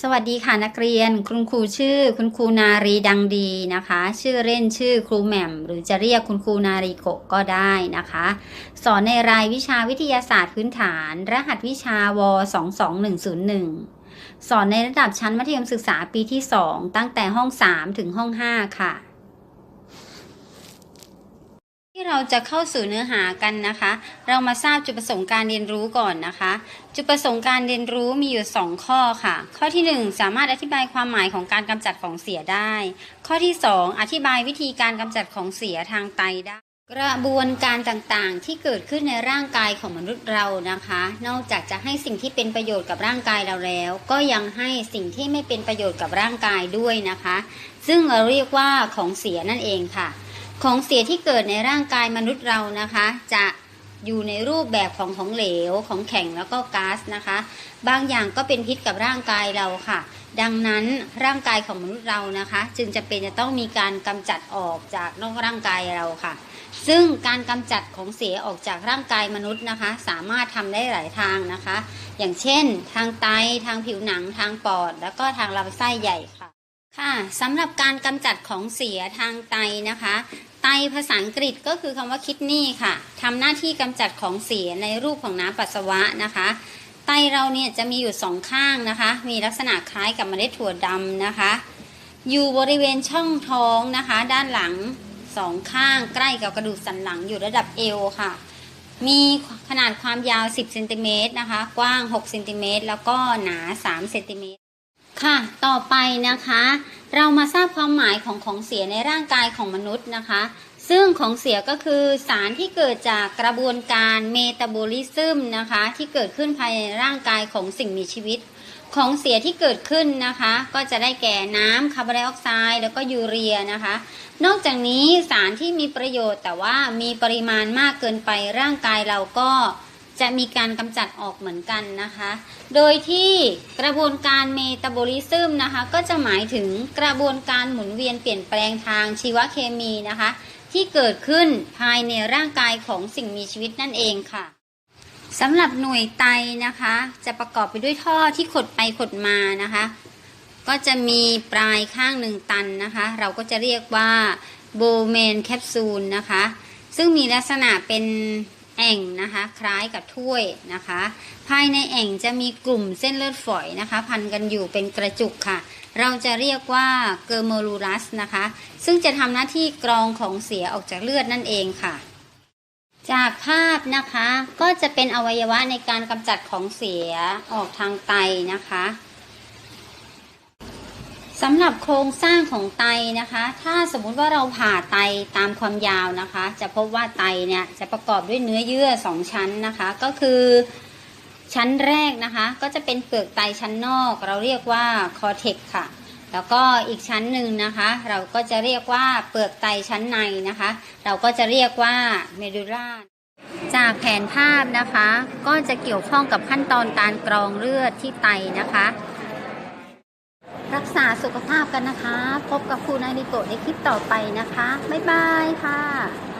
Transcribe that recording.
สวัสดีค่ะนักเรียนคุณครูชื่อคุณครูนารีดังดีนะคะ ชื่อเล่นชื่อครูแหม่ม หรือจะเรียกคุณครูนารีโกะก็ได้นะคะ สอนในรายวิชาวิทยาศาสตร์พื้นฐาน รหัสวิชาว22101 สอนในระดับชั้นมัธยมศึกษาปีที่ 2 ตั้งแต่ห้อง 3 ถึงห้อง 5 ค่ะ ที่เราจะเข้าสู่เนื้อหากันนะคะ เรามาทราบจุดประสงค์การเรียนรู้ก่อนนะคะ จุดประสงค์การเรียนรู้มีอยู่ 2 ข้อค่ะ ข้อที่ 1 สามารถอธิบายความหมายของการกำจัดของเสียได้ ข้อที่ 2 อธิบายวิธีการกำจัดของเสียทางไตได้ กระบวนการต่างๆ ที่เกิดขึ้นในร่างกายของมนุษย์เรานะคะ นอกจากจะให้สิ่งที่เป็นประโยชน์กับร่างกายเราแล้ว ก็ยังให้สิ่งที่ไม่เป็นประโยชน์กับร่างกายด้วยนะคะ ซึ่งเราเรียกว่าของเสียนั่นเองค่ะ ของเสียที่เกิดในร่างกายมนุษย์เรานะคะ จะอยู่ในรูปแบบของของเหลวของแข็งแล้วก็ก๊าซนะคะ บางอย่างก็เป็นพิษกับร่างกายเราค่ะ ดังนั้นร่างกายของมนุษย์เรานะคะ จึงจะเป็นจะต้องมีการกำจัดออกจากนอกร่างกายเราค่ะ ซึ่งการกำจัดของเสียออกจากร่างกายมนุษย์นะคะ สามารถทำได้หลายทางนะคะ อย่างเช่น ทางไตทางผิวหนังทางปอด แล้วก็ทางลำไส้ใหญ่ค่ะ ค่ะสำหรับการกำจัดของเสียทางไตนะคะ ไตภาษาอังกฤษก็คือคำว่าคิดนี่ค่ะทำหน้าที่กำจัดของเสียในรูปของน้ำปัสสาวะนะคะ ไตเราเนี่ยจะมีอยู่สองข้างนะคะ มีลักษณะคล้ายกับเมล็ดถั่วดำนะคะ อยู่บริเวณช่องท้องนะคะ ด้านหลังสองข้างใกล้กับกระดูกสันหลังอยู่ระดับเอวค่ะ มีขนาดความยาว 10เซนติเมตรนะคะ กว้าง6เซนติเมตรแล้วก็หนา3เซนติเมตร ค่ะ ต่อไปนะคะ เรามาทราบความหมายของของเสียในร่างกายของมนุษย์นะคะ ซึ่งของเสียก็คือสารที่เกิดจากกระบวนการเมตาบอลิซึมนะคะ ที่เกิดขึ้นภายในร่างกายของสิ่งมีชีวิต ของเสียที่เกิดขึ้นนะคะ ก็จะได้แก่น้ำคาร์บอนไดออกไซด์แล้วก็ยูเรียนะคะ นอกจากนี้สารที่มีประโยชน์แต่ว่ามีปริมาณมากเกินไปร่างกายเราก็ จะมีการกำจัดออกเหมือนกันนะคะ โดยที่กระบวนการเมตาบอลิซึมนะคะ ก็จะหมายถึงกระบวนการหมุนเวียนเปลี่ยนแปลงทางชีวเคมีนะคะ ที่เกิดขึ้นภายในร่างกายของสิ่งมีชีวิตนั่นเองค่ะสำหรับหน่วยไตนะคะ จะประกอบไปด้วยท่อที่ขดไปขดมานะคะ ก็จะมีปลายข้างหนึ่งตันนะคะ เราก็จะเรียกว่าโบเมนแคปซูลนะคะ ซึ่งมีลักษณะเป็น แอ่งนะคะคล้ายกับถ้วยนะคะ ภายในแอ่งจะมีกลุ่มเส้นเลือดฝอยนะคะ พันกันอยู่เป็นกระจุกค่ะ เราจะเรียกว่าเกอร์โมลูรัสนะคะ ซึ่งจะทำหน้าที่กรองของเสียออกจากเลือดนั่นเองค่ะ จากภาพนะคะก็จะเป็นอวัยวะในการกำจัดของเสียออกทางไตนะคะ สำหรับโครงสร้างของไตนะคะ ถ้าสมมุติว่าเราผ่าไตตามความยาวนะคะ จะพบว่าไตเนี่ยจะประกอบด้วยเนื้อเยื่อสองชั้นนะคะ ก็คือชั้นแรกนะคะ ก็จะเป็นเปลือกไตชั้นนอก เราเรียกว่าคอเทกค่ะ แล้วก็อีกชั้นหนึ่งนะคะ เราก็จะเรียกว่าเปลือกไตชั้นในนะคะ เราก็จะเรียกว่าเมดูล่าจากแผนภาพนะคะ ก็จะเกี่ยวข้องกับขั้นตอนการกรองเลือดที่ไตนะคะ รักษาสุขภาพกันนะคะ พบกับครูนาริโกะในคลิปต่อไปนะคะ บ๊ายบายค่ะ